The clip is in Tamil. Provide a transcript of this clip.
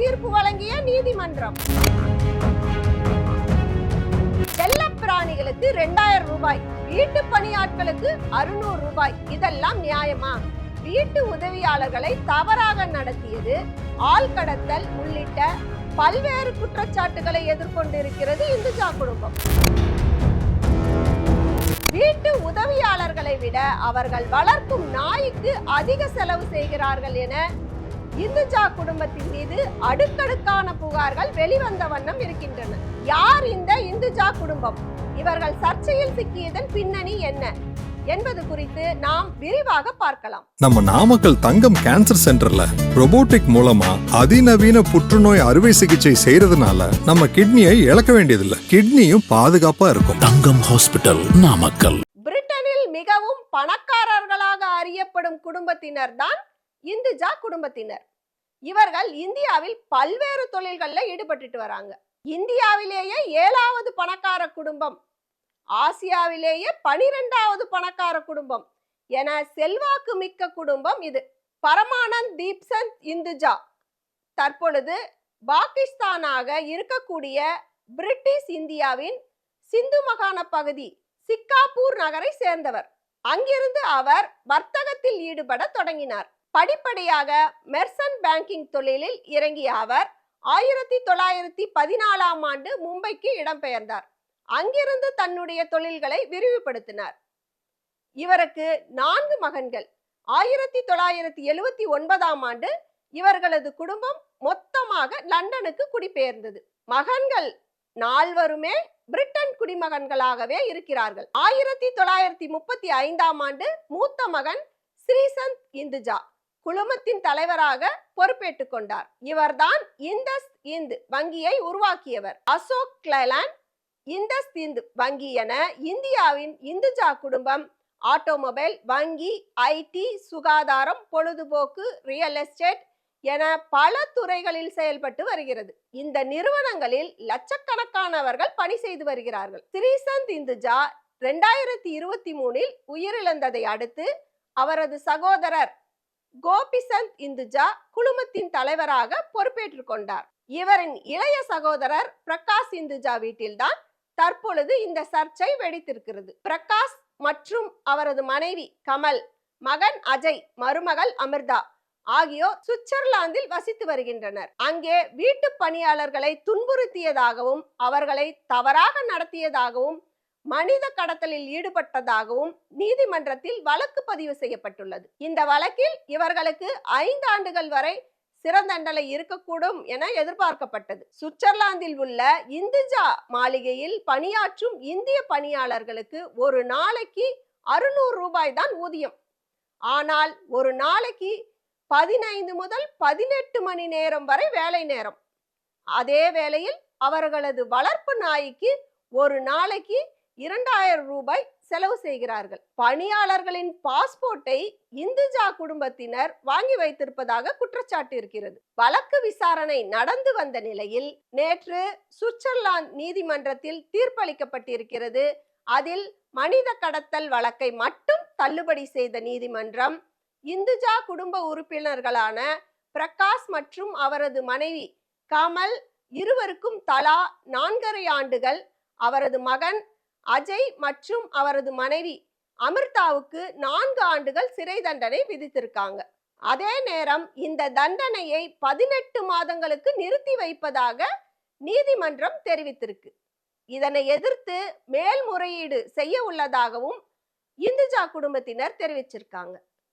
தீர்ப்பு வழங்கிய நீதிமன்றம். செல்லப்பிராணிகளுக்கு ரெண்டாயிரம் ரூபாய் வீட்டு பணியாட்களுக்கு அறுநூறு ரூபாய் இதெல்லாம் நியாயமா? வீட்டு உதவியாளர்களை தவறாக நடத்தியது ஆள் கடத்தல் உள்ளிட்ட பல்வேறு குற்றச்சாட்டுகளை எதிர்கொண்டிருக்கிறது இந்துஜா குடும்பம். வீட்டு உதவியாளர்களை விட அவர்கள் வளர்க்கும் நாய்க்கு அதிக செலவு செய்கிறார்கள் என இந்துஜா குடும்பத்தின் மீது அடுக்கடுக்கான புகார்கள் வெளிவந்த வண்ணம் இருக்கின்றன. யார் இந்த இந்துஜா குடும்பம்? இவர்கள் சர்ச்சையில் சிக்கியதன் பின்னணி என்ன? என்பது குறித்து நாம் விரிவாக பார்க்கலாம். நம்ம நாமக்கல் தங்கம் கேன்சர் சென்டர்ல robotic மூலமா அதிநவீன புற்றுநோய் அறுவை சிகிச்சை செய்யறதுனால நம்ம கிட்னியை இழக்க வேண்டியதில்லை. கிட்னியும் பாதுகாப்பா இருக்கும். தங்கம் ஹாஸ்பிட்டல் நாமக்கல். பிரிட்டனில் மிகவும் பணக்காரர்களாக அறியப்படும் குடும்பத்தினர் தான் இந்துஜா குடும்பத்தினர். இவர்கள் இந்தியாவில் பல்வேறு தொழில்களில் ஈடுபட்டுட்டு வராங்க. இந்தியாவிலேயே ஏழாவது பணக்கார குடும்பம். ஆசியாவிலேயே பனிரெண்டாவது பணக்கார குடும்பம். என செல்வாக்கு மிக்க குடும்பம் இது. பரமானந்த் தீப்சந்த் இந்துஜா. தற்பொழுது பாகிஸ்தானாக இருக்கக்கூடிய பிரிட்டிஷ் இந்தியாவின் சிந்து மகாண பகுதி சிக்காப்பூர் நகரை சேர்ந்தவர். அங்கிருந்து அவர் வர்த்தகத்தில் ஈடுபட தொடங்கினார். படிப்படியாக மெர்சன் பேங்கிங் தொழிலில் இறங்கிய அவர் ஆயிரத்தி தொள்ளாயிரத்தி பதினாலாம் ஆண்டு மும்பைக்கு இடம்பெயர்ந்தார். அங்கிருந்து தன்னுடைய தொழில்களை விரிவுபடுத்தினார். இவருக்கு நான்கு மகன்கள். ஆயிரத்தி தொள்ளாயிரத்தி எழுவத்தி ஒன்பதாம் ஆண்டு இவர்களது குடும்பம் மொத்தமாக லண்டனுக்கு குடிபெயர்ந்தது. மகன்கள் நால்வருமே பிரிட்டன் குடிமகன்களாகவே இருக்கிறார்கள். ஆயிரத்தி தொள்ளாயிரத்தி முப்பத்தி ஐந்தாம் ஆண்டு மூத்த மகன் ஸ்ரீசந்த் இந்துஜா. குழுமத்தின் தலைவராக பொறுப்பேற்றுக் கொண்டார். இவர்தான் இந்தஸ் இந்து வங்கியை உருவாக்கியவர். அசோக் கிளைலாண்ட் இந்தஸ் இந்து வங்கி என இந்தியாவின் இந்துஜா குடும்பம் ஆட்டோமொபைல் வங்கி ஐடி சுகாதாரம் பொழுதுபோக்கு ரியல் எஸ்டேட் என பல துறைகளில் செயல்பட்டு வருகிறது. இந்த நிறுவனங்களில் லட்சக்கணக்கானவர்கள் பணி செய்து வருகிறார்கள். ஸ்ரீசந்த் இந்துஜா ரெண்டாயிரத்தி இருபத்தி மூணில் உயிரிழந்ததை அடுத்து அவரது சகோதரர் கோபிசந்த் இந்துஜா குழுமத்தின் தலைவராக பொறுப்பேற்றுக் கொண்டார். இவரின் இளைய சகோதரர் பிரகாஷ் இந்துஜா வீட்டில்தான் தற்பொழுது இந்த சர்ச்சை வெடித்திருக்கிறது. பிரகாஷ் மற்றும் அவரது மனைவி கமல் மகன் அஜய் மருமகள் அமிர்தா ஆகியோர் சுவிட்சர்லாந்தில் வசித்து வருகின்றனர். அங்கே வீட்டு பணியாளர்களை துன்புறுத்தியதாகவும் அவர்களை தவறாக நடத்தியதாகவும் மனித கடத்தலில் ஈடுபட்டதாகவும் நீதிமன்றத்தில் வழக்கு பதிவு செய்யப்பட்டுள்ளது. இந்த வழக்கில் இவர்களுக்கு ஐந்து ஆண்டுகள் வரை சிறந்தண்டலை இருக்கக்கூடும் என எதிர்பார்க்கப்பட்டது. சுவிட்சர்லாந்தில் உள்ள இந்துஜா மாளிகையில் பணியாற்றும் இந்திய பணியாளர்களுக்கு ஒரு நாளைக்கு அறுநூறு ரூபாய் தான் ஊதியம். ஆனால் ஒரு நாளைக்கு பதினைந்து முதல் பதினெட்டு மணி நேரம் வரை வேலை நேரம். அதே வேளையில் அவர்களது வளர்ப்பு நாய்க்கு ஒரு நாளைக்கு இரண்டாயிரம் ரூபாய் செலவு செய்கிறார்கள். பணியாளர்களின் பாஸ்போர்ட்டை இந்துஜா குடும்பத்தினர் வாங்கி வைத்திருப்பதாக குற்றச்சாட்டு இருக்கிறது. வழக்கு விசாரணை நடந்து வந்த நிலையில் நேற்று சுவிட்சர்லாந்து நீதிமன்றத்தில் தீர்ப்பளிக்கப்பட்டிருக்கிறது. அதில் மனித கடத்தல் வழக்கை மட்டும் தள்ளுபடி செய்த நீதிமன்றம் இந்துஜா குடும்ப உறுப்பினர்களான பிரகாஷ் மற்றும் அவரது மனைவி கமல் இருவருக்கும் தலா நான்கரை ஆண்டுகள் அவரது மகன் அஜய் மற்றும் அவரது மனைவி அமிர்தாவுக்கு நான்கு ஆண்டுகள் சிறை தண்டனை விதித்திருக்காங்க. அதே நேரம் இந்த தண்டனையை பதினெட்டு மாதங்களுக்கு நிறுத்தி வைப்பதாக நீதிமன்றம் தெரிவித்திருக்கு. இதனை எதிர்த்து மேல்முறையீடு செய்ய உள்ளதாகவும் இந்துஜா குடும்பத்தினர் தெரிவிச்சிருக்காங்க.